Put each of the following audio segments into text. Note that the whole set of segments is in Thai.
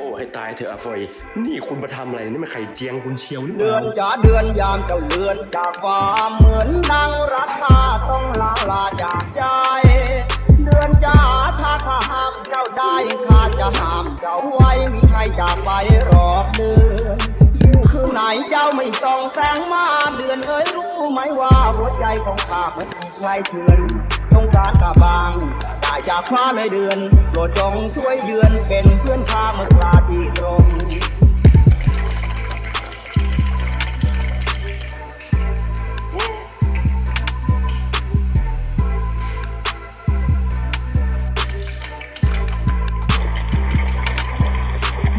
โอ้ให้ตายเถอะอาฟอย นี่คุณมาทำอะไรนี่มันไข่เจียงคุณเชียวหรือเปเดือล่านจ๋าเดือนยามเจ้าเลือนจากฟ้าเหมือนดังราคาต้องลาลาจากใจ เดือนจ๋าถ้าข้าห้ามเจ้าได้ข้าจะห้ามเจ้าไว้มิให้จากไปหรอกเดือนยิ่คืนไหนเจ้าไม่ส่องแสงมาเดือนเอ้ยรู้ไหมว่าหัวใจของข้ามันถูกไล่เถือนต้องการกะบาง ได้จากฟ้าเลยเดือนโปรดจงช่วยเดือนเป็นเพื่อนข้าเมื่อคราที่ตรง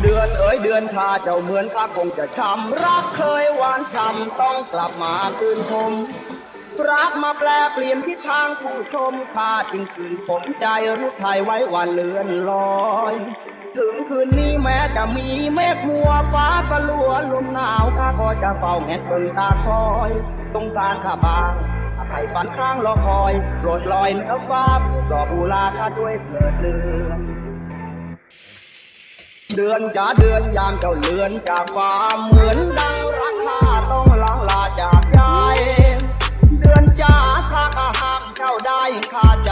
เดือนเอ๋ยเดือนข้าเจ้าเหมือนข้าคงจะช้ำรักเคยหวานช้ำต้องกลับมาคืนคม รักมาแปลเปลี่ยนทิศทางผู้ชมข้าจึงคืนผมใจรู้ไทยไว้วันเลือนลอย ถึงคืนนี้แม้จะมีเมฆมัวฟ้าก็ลัวลมหนาวข้าก็จะเฝ้าแงนเปินตาคอยสงสารข้าบางให้ฝันข้างรอคอยโปรดลอยเหนือฟ้าผู้ดอบูลาข้าด้วยเถิดเดือนเดือนจะเดือนยามเจ้าเลือนจากฟ้าเหมือนดังรั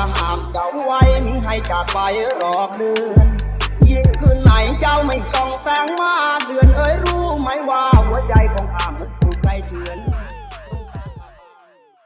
จะห้ามเจ้าไว้มิให้จากไปหรอกเดือนยิ่งคืนไหนเจ้าไม่ส่องแสงมา